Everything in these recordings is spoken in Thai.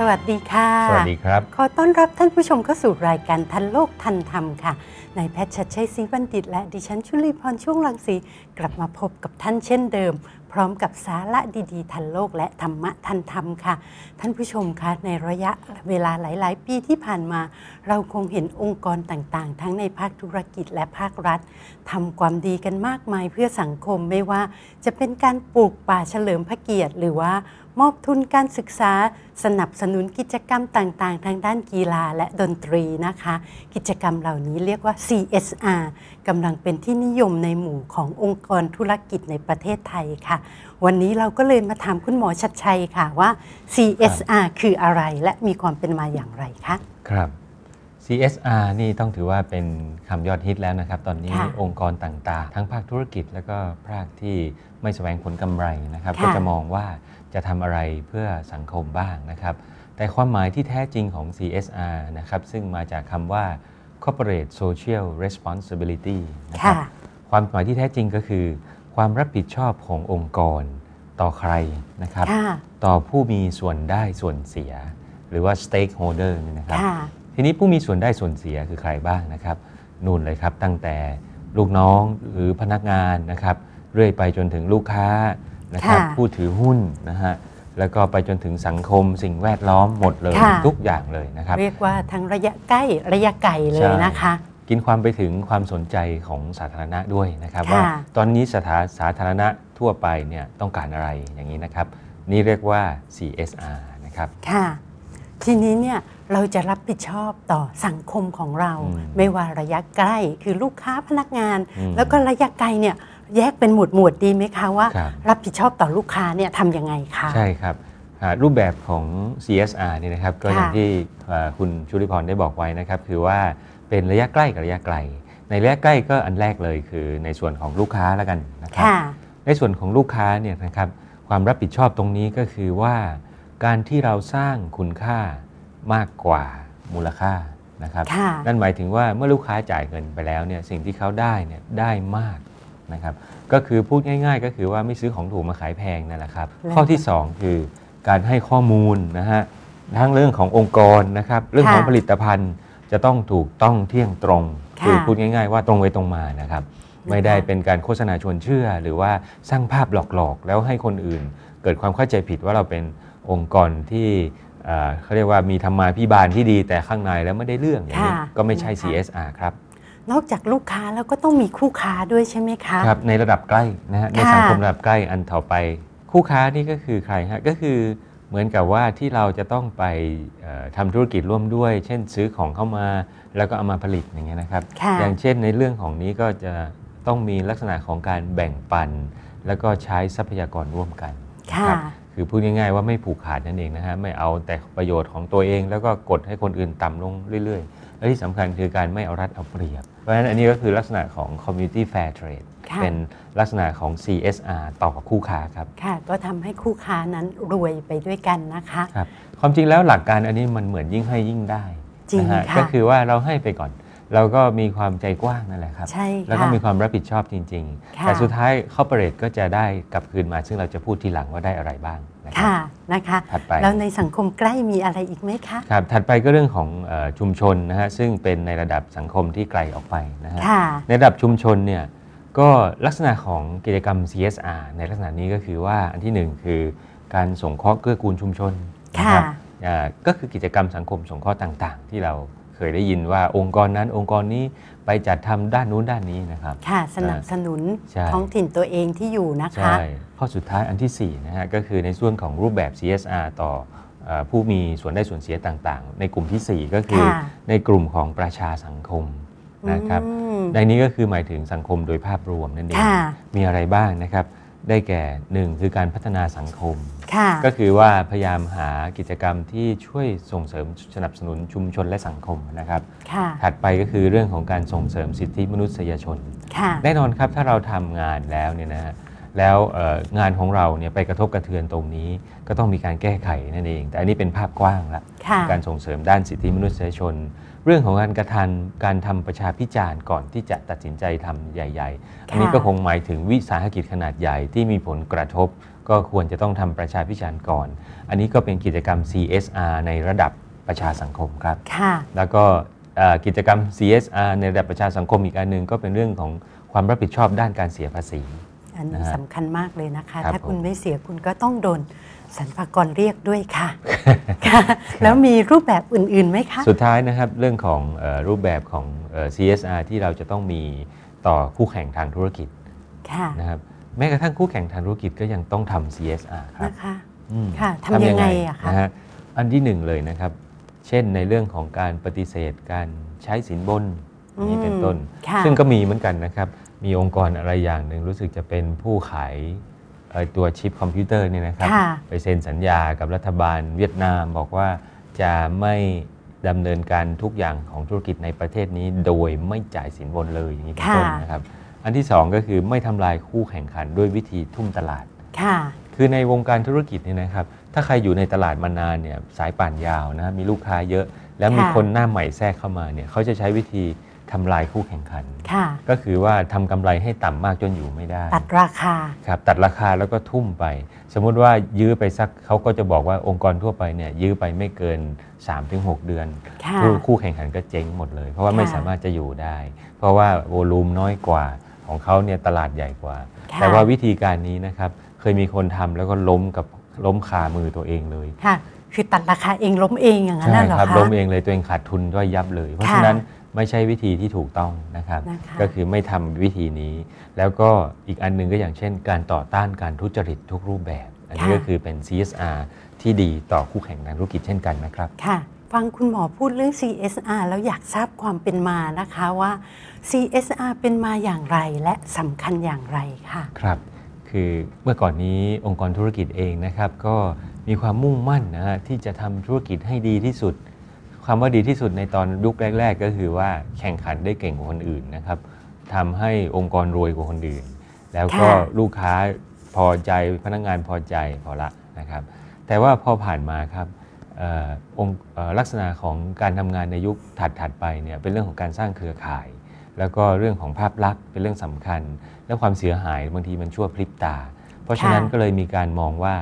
สวัสดีค่ะ สวัสดีครับ ขอต้อนรับท่านผู้ชมเข้าสู่รายการทันโลกทันธรรมค่ะ นายแพทย์ชัดชัยศรีบัณฑิต และดิฉันชุลีพรช่วงรังสีกลับมาพบกับท่านเช่นเดิม พร้อมกับสาระดีๆ ทันโลกและธรรมะทันธรรมค่ะ ท่านผู้ชมคะในระยะเวลาหลาย ๆ ปีที่ผ่านมา เราคงเห็นองค์กรต่างๆ ทั้งในภาคธุรกิจและภาครัฐทำความดีกันมากมายเพื่อสังคมไม่ว่า จะเป็นการปลูกป่าเฉลิมพระเกียรติ หรือว่า มอบทุนการศึกษา สนับสนุนกิจกรรมต่างๆ ทางด้านกีฬาและดนตรีนะคะ กิจกรรมเหล่านี้เรียกว่า CSR กำลังเป็นที่นิยมในหมู่ขององค์กรธุรกิจในประเทศไทยค่ะ วันนี้เราก็เลยมาถามคุณหมอชัดชัยค่ะว่า CSR คืออะไรและมีความเป็นมาอย่างไรคะ ครับ CSR นี่ต้องถือว่าเป็นคำยอดฮิตแล้วนะครับ ตอนนี้ค่ะองค์กรต่างๆ ทั้งภาคธุรกิจแล้วก็ภาคที่ไม่แสวงผลกำไรนะครับค่ะก็จะมองว่าจะทำอะไรเพื่อสังคมบ้างนะครับ แต่ความหมายที่แท้จริงของ CSR นะครับ ซึ่งมาจากคำว่า Corporate Social Responsibility นะครับค่ะความหมายที่แท้จริงก็คือ ความรับผิดชอบขององค์กรต่อใครนะครับค่ะต่อผู้มีส่วนได้ส่วนเสีย หรือว่า stakeholder เนี่ยนะครับค่ะ ทีนี้ผู้มีส่วนได้ส่วนเสียคือใครบ้างนะครับนู่นเลยครับตั้งแต่ลูกน้องหรือพนักงานนะครับเรื่อยไปจนถึงลูกค้านะครับค่ะผู้ถือหุ้นนะฮะแล้วก็ไปจนถึงสังคมสิ่งแวดล้อมหมดเลยค่ะทุกอย่างเลยนะครับเรียกว่าทั้งระยะใกล้ระยะไกลเลยนะคะกินความไปถึงความสนใจของสาธารณะด้วยนะครับค่ะว่าตอนนี้สถาสาธารณะทั่วไปเนี่ยต้องการอะไรอย่างนี้นะครับ นี่เรียกว่า CSR นะครับค่ะทีนี้เนี่ย เราจะรับผิดชอบต่อสังคมของเราอืมไม่ว่าระยะใกล้คือลูกค้าพนักงานอืมแล้วก็ระยะไกลเนี่ยแยกเป็นหมวดหมวดๆดีไหมคะว่าครับรับผิดชอบต่อลูกค้าเนี่ยทำยังไงคะใช่ครับอ่ารูปแบบของ CSR เนี่ยนะครับก็อย่างค่ะที่อ่าคุณชุลิพรได้บอกไว้นะครับ คือว่าเป็นระยะใกล้กับระยะไกล ในระยะใกล้ก็อันแรกเลยคือในส่วนของลูกค้าแล้วกันนะครับค่ะในส่วนของลูกค้าเนี่ยนะครับความรับผิดชอบตรงนี้ก็คือว่า การที่เราสร้างคุณค่า มากกว่ามูลค่านะครับค่ะนั่นหมายถึงว่าเมื่อลูกค้าจ่ายเงินไปแล้วเนี่ยสิ่งที่เขาได้เนี่ยได้มากนะครับ ก็คือพูดง่ายๆ ก็คือว่าไม่ซื้อของถูกมาขายแพงนั่นแหละครับแล้วข้อที่ 2 คือการให้ข้อมูลนะฮะทั้งเรื่องขององค์กรนะครับ เรื่องของค่ะผลิตภัณฑ์จะต้องถูกต้องเที่ยงตรงค่ะคือพูดง่ายๆ ว่าตรงไปตรงมานะครับ ไม่ได้เป็นการโฆษณาชวนเชื่อ หรือว่าสร้างภาพหลอกๆ แล้วให้คนอื่น เกิดความเข้าใจผิดว่าเราเป็นองค์กรที่ เอ่อเขาเรียกว่ามีธรรมาภิบาลที่ดีแต่ข้างในแล้วไม่ได้เรื่องอย่างนี้ค่ะก็ไม่ใช่นะคะ CSR ครับนอกจากลูกค้าแล้วก็ต้องมีคู่ค้าด้วยใช่ไหมคะครับในระดับใกล้นะฮะในค่ะสังคมระดับใกล้อันต่อไป คู่ค้านี่ก็คือใครฮะก็คือเหมือนกับว่าที่เราจะต้องไปเอ่อทำธุรกิจร่วมด้วย เช่นซื้อของเข้ามาแล้วก็เอามาผลิตอย่างเงี้ยนะครับค่ะอย่างเช่นในเรื่องของนี้ก็จะต้องมีลักษณะของการแบ่งปัน แล้วก็ใช้ทรัพยากรร่วมกันค่ะ ครับคือพูดง่ายๆว่าไม่ผูกขาดนั่นเองนะฮะไม่เอาแต่ประโยชน์ของตัวเอง แล้วก็กดให้คนอื่นต่ำลงเรื่อยๆ และที่สำคัญคือการไม่เอารัดเอาเปรียบ เพราะฉะนั้นอันนี้ก็คือลักษณะของ community fair trade ค่ะเป็นลักษณะของ CSR ต่อคู่ค้าครับค่ะ ก็ทำให้คู่ค้านั้นรวยไปด้วยกันนะคะครับความจริงแล้วหลักการอันนี้มันเหมือนยิ่งให้ยิ่งได้จริงนะฮะค่ะก็คือว่าเราให้ไปก่อน เราก็มีความใจกว้างนั่นแหละครับ ใช่แล้วก็ค่ะมีความรับผิดชอบจริง ๆ ค่ะ แต่สุดท้าย corporate ก็จะได้กลับคืนมา ซึ่งเราจะพูดทีหลังว่าได้อะไรบ้างนะครับค่ะนะคะ ถัดไป แล้วในสังคมใกล้มีอะไรอีกไหมคะ ครับถัดไปก็เรื่องของเออชุมชนนะฮะซึ่งเป็นในระดับสังคมที่ไกลออกไปนะฮะ ค่ะ ในระดับชุมชนเนี่ยก็ลักษณะของกิจกรรม CSR ในลักษณะนี้ก็คือว่าอันที่หนึ่งคือการสงเคราะห์เกื้อกูลชุมชนนะครับค่ะอ่าก็คือกิจกรรมสังคมสงเคราะห์ต่างๆ ที่เรา เคยได้ยินว่าองค์กรนั้นองค์กรนี้ไปจัดทำด้านนู้นด้านนี้นะครับ ค่ะสนับสนุนใช่ท้องถิ่นตัวเองที่อยู่นะคะใช่ข้อสุดท้ายอันที่4นะฮะก็คือในส่วนของรูปแบบ CSR ต่อเออผู้มีส่วนได้ส่วนเสียต่างๆ ในกลุ่มทีสี่4 ก็คือค่ะในกลุ่มของประชาสังคมนะครับอืมในนี้ก็คือหมายถึงสังคมโดยภาพรวมนั่นเองค่ะมีอะไรบ้างนะครับ ได้แก่หนึ่งคือการพัฒนาสังคม ค่ะ ก็คือว่าพยายามหากิจกรรมที่ช่วยส่งเสริมสนับสนุนชุมชนและสังคมนะครับ ค่ะ ถัดไปก็คือเรื่องของการส่งเสริมสิทธิมนุษยชน ค่ะ แน่นอนครับถ้าเราทำงานแล้วเนี่ยนะฮะแล้วเอ่องานของเราเนี่ยไปกระทบกระเทือนตรงนี้ ก็ต้องมีการแก้ไขนั่นเอง แต่อันนี้เป็นภาพกว้างละค่ะ การส่งเสริมด้านสิทธิมนุษยชน เรื่องของการกระทันการทำประชาพิจารณ์ก่อนที่จะตัดสินใจทำใหญ่ๆ อันนี้ก็คงหมายถึงวิสาหกิจขนาดใหญ่ที่มีผลกระทบ ก็ควรจะต้องทำประชาพิจารณ์ก่อน อันนี้ก็เป็นกิจกรรม CSR ในระดับประชาสังคมครับค่ะแล้วก็เอ่อกิจกรรม CSR ในระดับประชาสังคมอีกอันหนึ่งก็เป็นเรื่องของความรับผิดชอบด้านการเสียภาษี อันนี้นะฮะสำคัญมากเลยนะคะครับถ้าคุณผมไม่เสียคุณก็ต้องโดน สรรพากรเรียกด้วยค่ะค่ะ แล้วมีรูปแบบอื่นๆไหมคะ สุดท้ายนะครับเรื่องของเออรูปแบบของเอ่อ CSR ที่เราจะต้องมีต่อคู่แข่งทางธุรกิจค่ะนะครับแม้กระทั่งคู่แข่งทางธุรกิจก็ยังต้องทำ CSR ครับนะคะอืมค่ะทำยังไงอะคะนะฮะอันที่หนึ่งเลยนะครับ เช่นในเรื่องของการปฏิเสธการใช้สินบนอย่างนี้เป็นต้นค่ะซึ่งก็มีเหมือนกันนะครับ มีองค์กรอะไรอย่างหนึ่งรู้สึกจะเป็นผู้ขายเอ่อ ตัวชิปคอมพิวเตอร์เนี่ยนะครับ ค่ะ ไปเซ็นสัญญากับรัฐบาลเวียดนามบอกว่าจะไม่ดำเนินการทุกอย่างของธุรกิจในประเทศนี้โดยไม่จ่ายสินบนเลยอย่างนี้เป็นต้นค่ะ นะครับ อันที่สองก็คือไม่ทำลายคู่แข่งขันด้วยวิธีทุ่มตลาด ค่ะ คือในวงการธุรกิจเนี่ยนะครับ ถ้าใครอยู่ในตลาดมานานเนี่ยสายป่านยาวนะ มีลูกค้าเยอะ แล้วมีค่ะ คนหน้าใหม่แทรกเข้ามาเนี่ยเขาจะใช้วิธี ทำลายคู่แข่งขันค่ะก็คือว่าทำกำไรให้ต่ำมากจนอยู่ไม่ได้ ตัดราคาครับตัดราคาแล้วก็ทุ่มไป สมมุติว่ายื้อไปสักเขาก็จะบอกว่าองค์กรทั่วไปเนี่ยยื้อไปไม่เกิน 3-6 เดือนค่ะคู่คู่แข่งขันก็เจ๊งหมดเลย เพราะว่าไม่ค่ะสามารถจะอยู่ได้ เพราะว่าโวลูมน้อยกว่าของเขาเนี่ยตลาดใหญ่กว่าค่ะแต่ว่าวิธีการนี้นะครับเคยมีคนทำแล้วก็ล้มกับล้มคามือตัวเองเลยค่ะคือตัดราคาเองล้มเองอย่างนั้นใช่น่ะเหรอครับคะล้มเองเลยตัวเองขาดทุนก็ยับเลย เพราะค่ะฉะนั้น ไม่ใช่วิธีที่ถูกต้องนะครับ นะคะก็คือไม่ทำวิธีนี้ แล้วก็อีกอันหนึงก็อย่างเช่น การต่อต้านการทุจริตทุกรูปแบบ อันนี้ค่ะ ก็คือเป็น CSR ที่ดีต่อคู่แข่งทางธุรกิจเช่นกันนะครับ ค่ะ ฟังคุณหมอพูดเรื่อง CSR แล้วอยากทราบความเป็นมานะคะว่า CSR เป็นมาอย่างไรและสำคัญอย่างไรค่ะ ครับคือเมื่อก่อนนี้องค์กรธุรกิจเองนะครับ ก็มีความมุ่งมั่นนะฮะที่จะทำธุรกิจให้ดีที่สุด ความว่าดีที่สุดในตอนยุคแรก ๆ ก็คือว่าแข่งขันได้เก่งกว่าคนอื่นนะครับทำให้องค์กรรวยกว่าคนอื่น แล้วก็ค่ะลูกค้าพอใจพนักงานพอใจพอละนะครับ แต่ว่าพอผ่านมาครับเออองค์เอ่อลักษณะของการทำงานในยุคถัดๆไปเนี่ยเป็นเรื่องของการสร้างเครือข่าย แล้วก็เรื่องของภาพลักษณ์เป็นเรื่องสำคัญ และความเสียหายบางทีมันชั่วพริบตา เพราะฉะนั้นค่ะก็เลยมีการมองว่า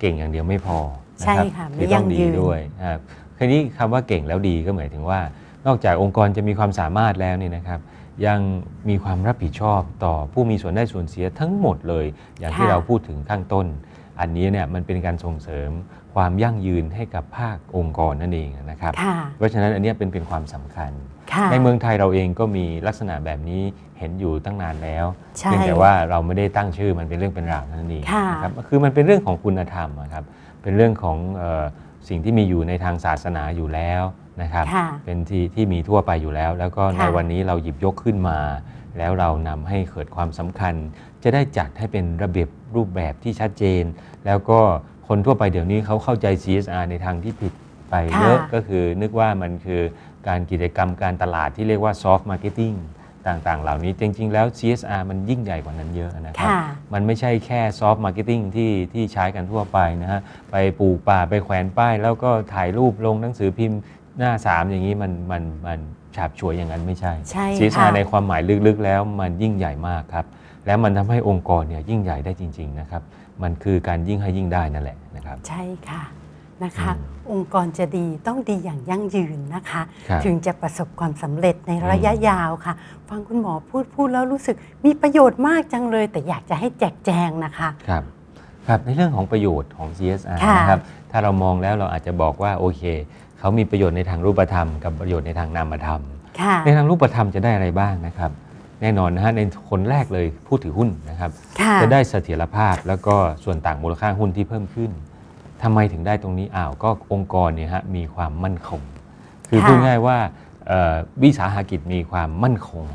เก่งอย่างเดียวไม่พอนะใช่ครับค่ะไม่คือต้องยั่งดียืนด้วยนะ ครับทีนี้คำว่าเก่งแล้วดีก็หมายถึงว่า นอกจากองค์กรจะมีความสามารถแล้วเนี่ยนะครับ ยังมีความรับผิดชอบต่อผู้มีส่วนได้ส่วนเสียทั้งหมดเลย อย่างที่ค่ะเราพูดถึงข้างต้น อันนี้เนี่ยมันเป็นการส่งเสริมความยั่งยืนให้กับภาคองค์กรนั่นเองนะครับค่ะเพราะฉะนั้นอันเนี้ยเป็นเป็นความสำคัญค่ะในเมืองไทยเราเองก็มีลักษณะแบบนี้เห็นอยู่ตั้งนานแล้วใช่เพียงแต่ว่าเราไม่ได้ตั้งชื่อมันเป็นเรื่องเป็นราวเท่านั้นเองค่ะนะครับคือมันเป็นเรื่องของคุณธรรมอะครับเป็นเรื่องของเออ สิ่งที่มีอยู่ในทางศาสนาอยู่แล้วนะครับค่ะเป็นที่ที่มีทั่วไปอยู่แล้ว แล้วก็ในค่ะวันนี้เราหยิบยกขึ้นมา แล้วเรานำให้เกิดความสำคัญ จะได้จัดให้เป็นระเบียบรูปแบบที่ชัดเจน แล้วก็คนทั่วไปเดี๋ยวนี้เขาเข้าใจ CSR ในทางที่ผิดไปเยอะค่ะก็คือนึกว่ามันคือการกิจกรรมการตลาดที่เรียกว่า soft marketing ต่างๆ เหล่านี้จริง ๆ แล้ว CSR มันยิ่งใหญ่กว่านั้นเยอะนะครับ ค่ะ มันไม่ใช่แค่ซอฟต์มาร์เก็ตติ้งที่ที่ใช้กันทั่วไปนะฮะ ไปปลูกป่าไปแขวนป้าย แล้วก็ถ่ายรูปลงหนังสือพิมพ์หน้าสามอย่างนี้มันมันมันฉาบฉวยอย่างนั้นไม่ใช่ ใช่ CSR ค่ะในความหมายลึกๆ แล้วมันยิ่งใหญ่มากครับ แล้วมันทำให้องค์กรเนี่ยยิ่งใหญ่ได้จริง ๆ นะครับ มันคือการยิ่งให้ยิ่งได้นั่นแหละนะครับ ใช่ค่ะ นะคะอืมองค์กรจะดีต้องดีอย่างยั่งยืนนะคะครับถึงจะประสบความสำเร็จในระยะอืมยาวค่ะ ฟังคุณหมอพูดพูดแล้วรู้สึกมีประโยชน์มากจังเลย แต่อยากจะให้แจกแจงนะคะครับครับในเรื่องของประโยชน์ของ CSR ค่ะนะครับถ้าเรามองแล้วเราอาจจะบอกว่าโอเค เขามีประโยชน์ในทางรูปธรรม กับประโยชน์ในทางนามธรรมค่ะในทางรูปธรรมจะได้อะไรบ้างนะครับ แน่นอนนะฮะในคนแรกเลยผู้ถือหุ้นนะครับค่ะจะได้เสถียรภาพแล้วก็ส่วนต่างมูลค่าหุ้นที่เพิ่มขึ้น ทำไมถึงได้ตรงนี้อ้าวก็องค์กรเนี่ยฮะมีความมั่นคง คือค่ะ พูดง่ายว่าเอ่อวิสาหกิจมีความมั่นคง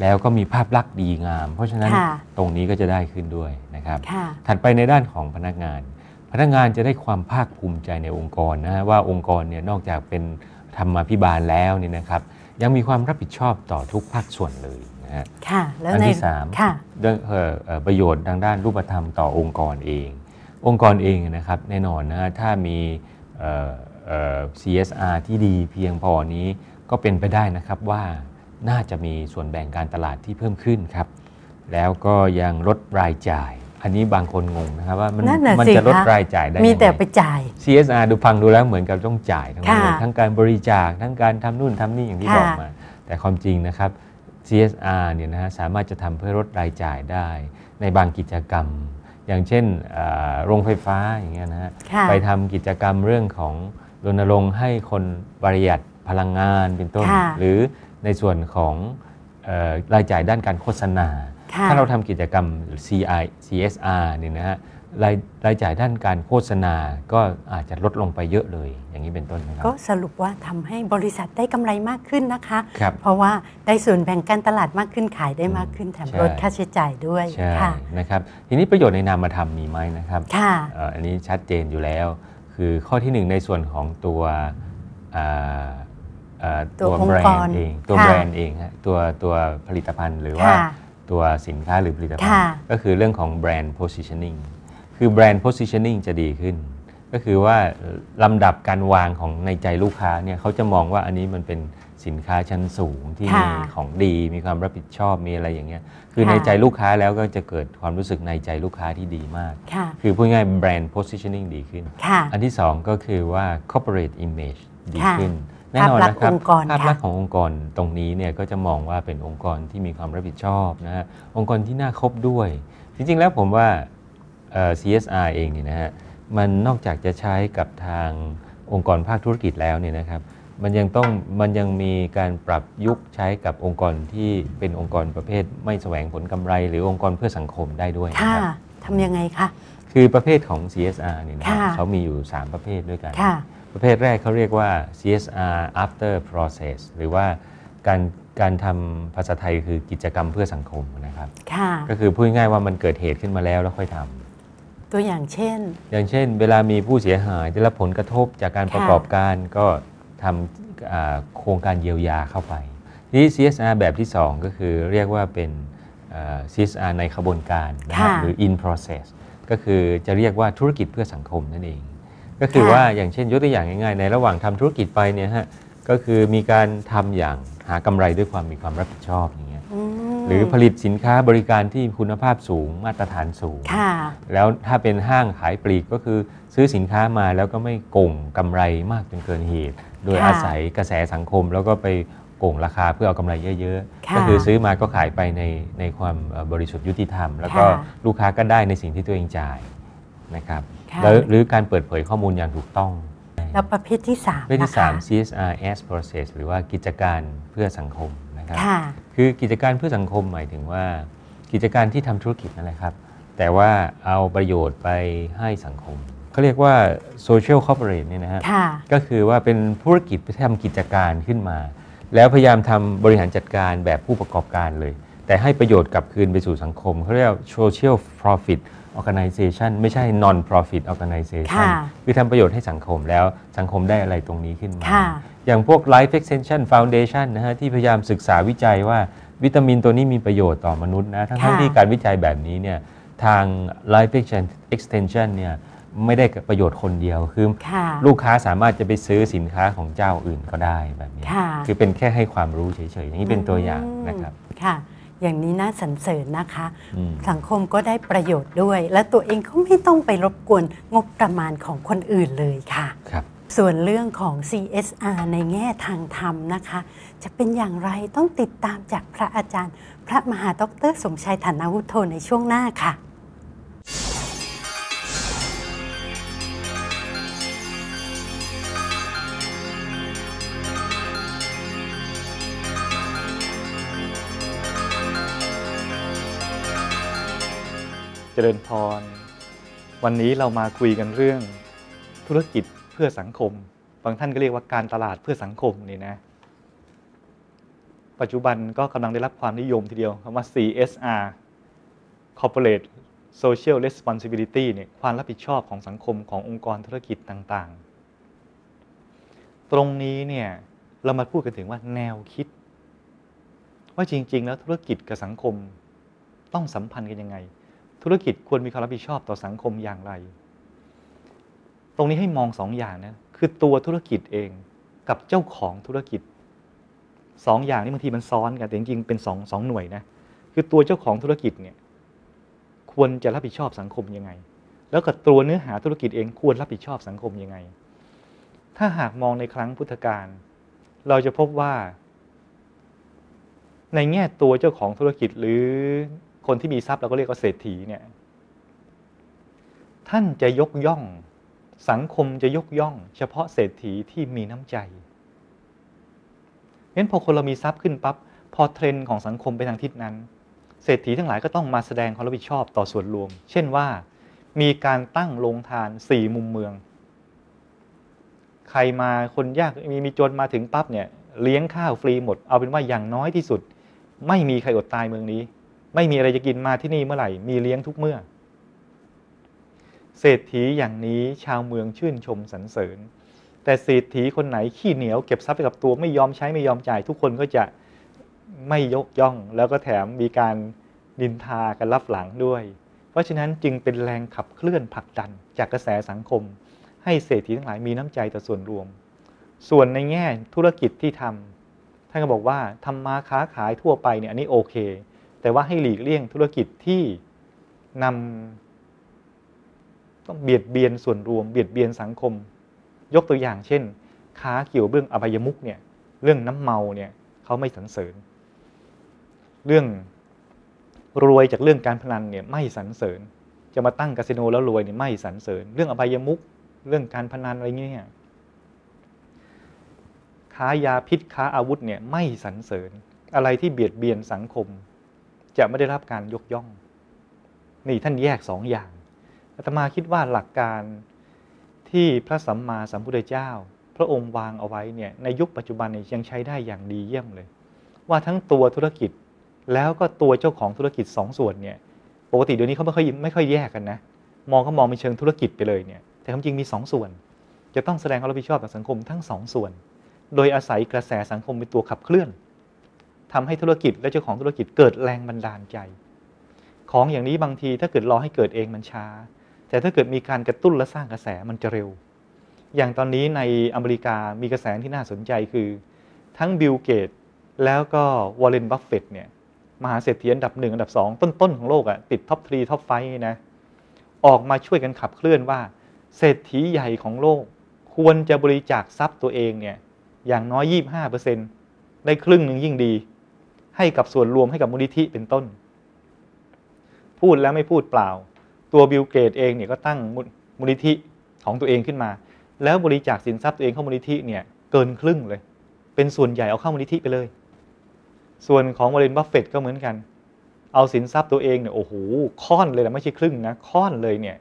แล้วก็มีภาพลักษณ์ดีงาม เพราะฉะนั้นค่ะตรงนี้ก็จะได้ขึ้นด้วยนะครับ ค่ะถัดไปในด้านของพนักงาน พนักงานจะได้ความภาคภูมิใจในองค์กรนะฮะว่าองค์กรเนี่ยนอกจากเป็นธรรมาภิบาลแล้วเนี่ยนะครับ ยังมีความรับผิดชอบต่อทุกภาคส่วนเลยนะฮะ ค่ะ แล้วอันในที่สาม ค่ะ เรื่องเอ่อเอ่อประโยชน์ทางด้านรูปธรรมต่อองค์กรเอง องค์กรเองนะครับแน่นอนนะฮะถ้ามีเอ่อเอ่อ CSR ที่ดีเพียงพอนี้ก็เป็นไปได้นะครับว่าน่าจะมีส่วนแบ่งการตลาดที่เพิ่มขึ้นครับ แล้วก็ยังลดรายจ่าย อันนี้บางคนงงนะครับว่ามันนั่นน่ะมัสิจะลดคะรายจ่ายได้มียังแต่ไงไปจ่าย CSR ดูฟังดูแล้วเหมือนกับต้องจ่ายทั้งหมดเลยค่ะทั้งการบริจาคทั้งการทำนู่นทำนี่อย่างที่ค่ะบอกมา แต่ความจริงนะครับ CSR เนี่ยนะฮะสามารถจะทำเพื่อลดรายจ่ายได้ ในบางกิจกรรม อย่างเช่นเอ่อโรงไฟฟ้าอย่างเงี้ยนะฮะค่ะไปทำกิจกรรมเรื่องของรณรงค์ให้คนประหยัดพลังงานเป็นต้นค่ะหรือในส่วนของเอ่อรายจ่ายด้านการโฆษณาค่ะถ้าเราทำกิจกรรม CI CSR เนี่ยนะฮะ รายรายจ่ายด้านการโฆษณาก็อาจจะลดลงไปเยอะเลย อย่างนี้เป็นต้นนะครัก็บสรุปว่าทำให้บริษัทได้กำไรมากขึ้นนะคะครับเพราะว่าได้ส่วนแบ่งการตลาดมากขึ้นขายได้มากขึ้นแถมใช่ลดค่าใช้จ่ายด้วยใช่ค่ะนะครับทีนี้ประโยชน์ในนามธรรมมีไหมนะครับค่ะเอ่ออันนี้ชัดเจนอยู่แล้ว คือข้อที่หนึ่งในส่วนของตัวอ่าเอ่อตัวองค์แบรกนรด์เองตัวค่ะแบรนด์เองฮะตัวตัวผลิตภัณฑ์หรือว่าค่ะตัวสินค้าหรือผลิตภัณค่ะฑ์ ก็คือเรื่องของแบรนด์ positioning คือแบรนด์ positioning จะดีขึ้น ก็คือว่าลำดับการวางของในใจลูกค้าเนี่ยเขาจะมองว่าอันนี้มันเป็นสินค้าชั้นสูงที่ค่ะมีของดีมีความรับผิดชอบมีอะไรอย่างเงี้ยคือค่ะ ในใจลูกค้าแล้วก็จะเกิดความรู้สึกในใจลูกค้าที่ดีมาก ค่ะ คือพูดง่ายแบรนด์ positioning ดีขึ้น ค่ะ อันที่2ก็คือว่า corporate image ดีค่ะขึ้น แน่นอนนะคภารัพบลักษณ์องค์กรภาพค่ะลักษณ์ขององค์กรตรงนี้เนี่ยก็จะมองว่าเป็นองค์กรที่มีความรับผิดชอบนะฮะองค์กรที่น่าคบด้วย จริงๆแล้วผมว่าเอ่อ CSR เองเนี่ยนะฮะมันนอกจากจะใช้กับทางองค์กรภาคธุรกิจแล้วเนี่ยนะครับมันยังต้องมันยังมีการปรับยุคใช้กับองค์กรที่เป็นองค์กรประเภท ไม่แสวงผลกำไร หรือองค์กรเพื่อสังคมได้ด้วยนะค่ะครับทำยังไงคะคือประเภทของ CSR เนี่ยนะครับค่ะเขามีอยู่ 3 ประเภทด้วยกันค่ะประเภทแรกเขาเรียกว่า CSR after process หรือว่าการการทำภาษาไทยคือกิจกรรมเพื่อสังคมนะครับค่ะก็คือพูดง่ายๆว่ามันเกิดเหตุขึ้นมาแล้วแล้วค่อยทำ ตัวอย่างเช่น อย่างเช่น เวลามีผู้เสียหายได้รับผลกระทบจากการค่ะประกอบการก็ทำอ่าโครงการเยียวยาเข้าไปทีนี้ CSR แบบที่ 2 ก็คือเรียกว่าเป็นอ่า CSR ในขบวนการนะฮะค่ะหรือ in process ก็คือจะเรียกว่าธุรกิจเพื่อสังคมนั่นเอง ก็คือค่ะว่าอย่างเช่นยกตัวอย่างง่ายๆ ในระหว่างทำธุรกิจไปเนี่ยฮะก็คือมีการทำอย่างหากำไรด้วยความมีความรับผิดชอบอย่างเงี้ยอืม หรือผลิตสินค้าบริการที่คุณภาพสูงมาตรฐานสูงค่ะแล้วถ้าเป็นห้างขายปลีกก็คือซื้อสินค้ามาแล้วก็ไม่โกงกำไรมากจนเกินเหตุ โดยค่ะอาศัยกระแสสังคมแล้วก็ไปโกงราคาเพื่อเอากำไรเยอะๆค่ะก็คือซื้อมาก็ขายไปในในความเอ่อบริสุทธิ์ยุติธรรม แล้วก็ค่ะลูกค้าก็ได้ในสิ่งที่ตัวเองจ่ายนะครับค่ะแล้วหรือการเปิดเผยข้อมูลอย่างถูกต้องแล้วประเภทที่สามประเภทที่นะคะ3 CSR as process หรือว่ากิจการเพื่อสังคม นะครับค่ะคือกิจการเพื่อสังคมหมายถึงว่า กิจการที่ทำธุรกิจนั่นแหละครับ แต่ว่าเอาประโยชน์ไปให้สังคมเขาเรียกว่า social corporate เนี่ยนะฮะค่ะก็คือว่าเป็นธุรกิจที่ทำกิจการขึ้นมา แล้วพยายามทำบริหารจัดการแบบผู้ประกอบการเลย แต่ให้ประโยชน์กลับคืนไปสู่สังคมเขาเรียกว่า social profit organization ไม่ใช่ non profit organization ค่ะคือทำประโยชน์ให้สังคมแล้วสังคมได้อะไรตรงนี้ขึ้นมาค่ะอย่างพวก Life Extension Foundation นะฮะที่พยายามศึกษาวิจัยว่าวิตามินตัวนี้มีประโยชน์ต่อมนุษย์นะ ทั้งค่ะๆที่การวิจัยแบบนี้เนี่ยทาง Life Extension เนี่ยไม่ได้ประโยชน์คนเดียว คือค่ะลูกค้าสามารถจะไปซื้อสินค้าของเจ้าอื่นก็ได้แบบนี้ค่ะคือเป็นแค่ให้ความรู้เฉยๆอย่างนี้เป็นตัวอย่างนะครับค่ะ อย่างนี้น่าสรรเสริญนะคะอืมสังคมก็ได้ประโยชน์ด้วย และตัวเองก็ไม่ต้องไปรบกวนงบประมาณของคนอื่นเลยค่ะครับส่วนเรื่องของ CSR ในแง่ทางธรรมนะคะ จะเป็นอย่างไรต้องติดตามจากพระอาจารย์ พระมหาดรสมชัยฐานาวุฒโธในช่วงหน้าค่ะ เจริญพร วันนี้เรามาคุยกันเรื่องธุรกิจเพื่อสังคม บางท่านก็เรียกว่าการตลาดเพื่อสังคมนี่นะ ปัจจุบันก็กำลังได้รับความนิยมทีเดียวคำว่า CSR Corporate Social Responsibility เนี่ยความรับผิดชอบของสังคมขององค์กรธุรกิจต่างๆ ตรงนี้เนี่ยเรามาพูดกันถึงว่าแนวคิด ว่าจริง ๆ แล้วธุรกิจกับสังคมต้องสัมพันธ์กันยังไง ธุรกิจควรมีความรับผิดชอบต่อสังคมอย่างไร ตรงนี้ให้มองสองอย่างนะคือตัวธุรกิจเองกับเจ้าของธุรกิจสองอย่างนี้บางทีมันซ้อนกันแต่จริงๆเป็นสองสองหน่วยนะคือตัวเจ้าของธุรกิจเนี่ยควรจะรับผิดชอบสังคมยังไง แล้วกับตัวเนื้อหาธุรกิจเองควรรับผิดชอบสังคมยังไง ถ้าหากมองในครั้งพุทธกาลเราจะพบว่า ในแง่ตัวเจ้าของธุรกิจหรือ คนที่มีทรัพย์เราก็เรียกว่าเศรษฐีเนี่ยท่านจะยกย่อง สังคมจะยกย่อง เฉพาะเศรษฐีที่มีน้ำใจเพราะฉะนั้นพอคนเรามีทรัพย์ขึ้นปั๊บพอเทรนด์ของสังคมไปทางทิศนั้น เศรษฐีทั้งหลายก็ต้องมาแสดงความรับผิดชอบต่อส่วนรวม เช่นว่า มีการตั้งโรงทานสี่มุมเมือง ใครมาคนยากมีมีจนมาถึงปั๊บเนี่ยเลี้ยงข้าวฟรีหมด เอาเป็นว่าอย่างน้อยที่สุด ไม่มีใครอดตายเมืองนี้ ไม่มีอะไรจะกินมาที่นี่เมื่อไหร่ มีเลี้ยงทุกเมื่อ เศรษฐีอย่างนี้ชาวเมืองชื่นชมสรรเสริญ แต่เศรษฐีคนไหนขี้เหนียวเก็บทรัพย์ไปกับตัวไม่ยอมใช้ไม่ยอมจ่าย ทุกคนก็จะไม่ยกย่อง แล้วก็แถมมีการดินทากันรับหลังด้วย เพราะฉะนั้นจึงเป็นแรงขับเคลื่อนผลักดันจากกระแสสังคม ให้เศรษฐีทั้งหลายมีน้ำใจต่อส่วนรวม ส่วนในแง่ธุรกิจที่ทำท่านก็บอกว่าทำมาค้าขายทั่วไปเนี่ยอันนี้โอเค แต่ว่าให้หลีกเลี่ยงธุรกิจที่นำต้องเบียดเบียนส่วนรวม เบียดเบียนสังคม ยกตัวอย่างเช่น ค้าเกี่ยวเรื่องอบายมุกเนี่ยเรื่องน้ำเมาเนี่ยเขาไม่สรรเสริญ เรื่องรวยจากเรื่องการพนันเนี่ยไม่สรรเสริญ จะมาตั้งคาสิโนแล้วรวยเนี่ยไม่สรรเสริญ เรื่องอบายมุกเรื่องการพนันอะไรเงี้ยค้ายาพิษค้าอาวุธเนี่ยไม่สรรเสริญ อะไรที่เบียดเบียนสังคม จะไม่ได้รับการยกย่อง นี่ท่านแยกสองอย่างอาตมาคิดว่าหลักการที่พระสัมมาสัมพุทธเจ้า พระองค์วางเอาไว้เนี่ยในยุคปัจจุบันเนี่ยยังใช้ได้อย่างดีเยี่ยมเลย ว่าทั้งตัวธุรกิจแล้วก็ตัวเจ้าของธุรกิจสองส่วนเนี่ยปกติเดี๋ยวนี้เขาไม่ค่อยไม่ค่อยแยกกันนะมองก็มองเป็นเชิงธุรกิจไปเลยเนี่ยแต่ความจริงมีสองส่วน จะต้องแสดงความรับผิดชอบต่อสังคมทั้งสองส่วน โดยอาศัยกระแสสังคมเป็นตัวขับเคลื่อน ทำให้ธุรกิจและเจ้าของธุรกิจเกิดแรงบันดาลใจ ของอย่างนี้บางทีถ้าเกิดรอให้เกิดเองมันช้า แต่ถ้าเกิดมีการกระตุ้นและสร้างกระแสมันจะเร็ว อย่างตอนนี้ในอเมริกามีกระแสที่น่าสนใจคือ ทั้งบิลเกตแล้วก็วอร์เรนบัฟเฟตเนี่ยมหาเศรษฐีอันดับหนึ่งอันดับสองต้นๆของโลกอะ่ะติดท็อปทรีท็อปไฟนะออกมาช่วยกันขับเคลื่อนว่า เศรษฐีใหญ่ของโลก ควรจะบริจาคทรัพย์ตัวเองเนี่ยอย่างน้อย 25%ได้ครึ่งหนึ่งยิ่งดี ให้กับส่วนรวมให้กับมูลนิธิเป็นต้น พูดแล้วไม่พูดเปล่า ตัวบิลเกตเองเนี่ยก็ตั้งมูลนิธิของตัวเองขึ้นมา แล้วบริจาคสินทรัพย์ตัวเองเข้ามูลนิธิเนี่ยเกินครึ่งเลย เป็นส่วนใหญ่เอาเข้ามูลนิธิไปเลย ส่วนของวอร์เรนบัฟเฟตก็เหมือนกัน เอาสินทรัพย์ตัวเองเนี่ยโอ้โหค่อนเลยนะไม่ใช่ครึ่งนะค่อนเลยเนี่ย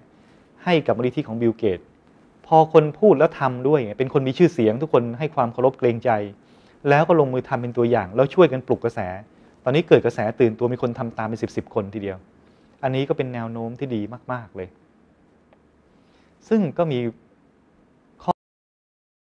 ให้กับมูลนิธิของบิลเกตพอคนพูดแล้วทำด้วยเป็นคนมีชื่อเสียงทุกคนให้ความเคารพเกรงใจ แล้วก็ลงมือทำเป็นตัวอย่าง แล้วช่วยกันปลุกกระแส ตอนนี้เกิดกระแสตื่นตัวมีคนทำตามเป็นสิบสิบคนทีเดียว อันนี้ก็เป็นแนวโน้มที่ดีมาก ๆเลย ซึ่งก็มี